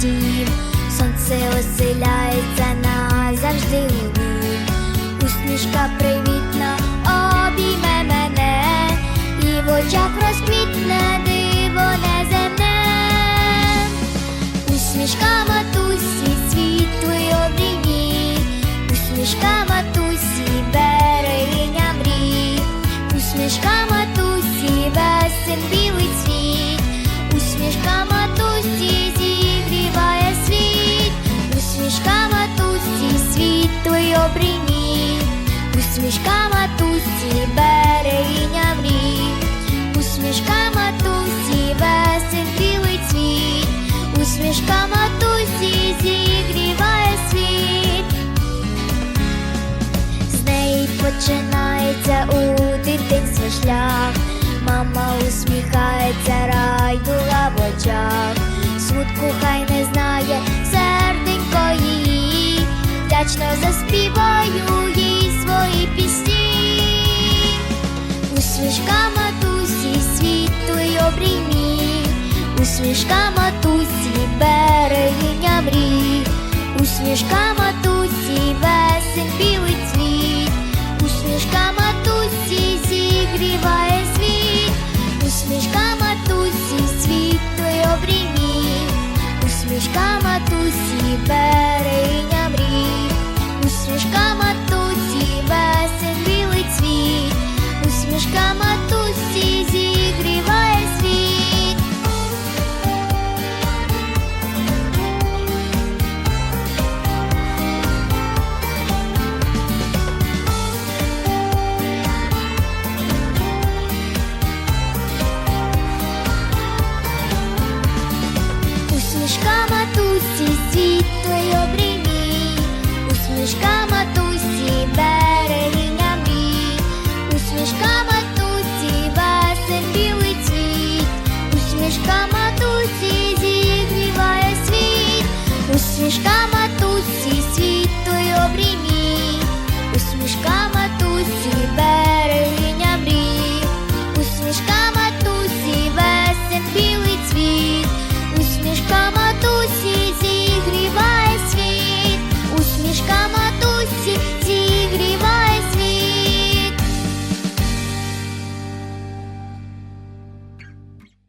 дім, сонце оселяється назавжди у. Усмішка привітна обійме мене, і в очах розквітне диво неземне. Усмішка матусі, світлий обрійні, усмішка матусі, берегиня мрій, усмішка матусі, світлий обрійні, усмішка матусі, берегиня мрій, усмішка матусі, усмішка матусі, берегиня мрій, усмішка матусі, весен білий цвіт, усмішка матусі зігріває світ, усмішка матусі, світлий обріймі, усмішка матусі, берегиня усмішка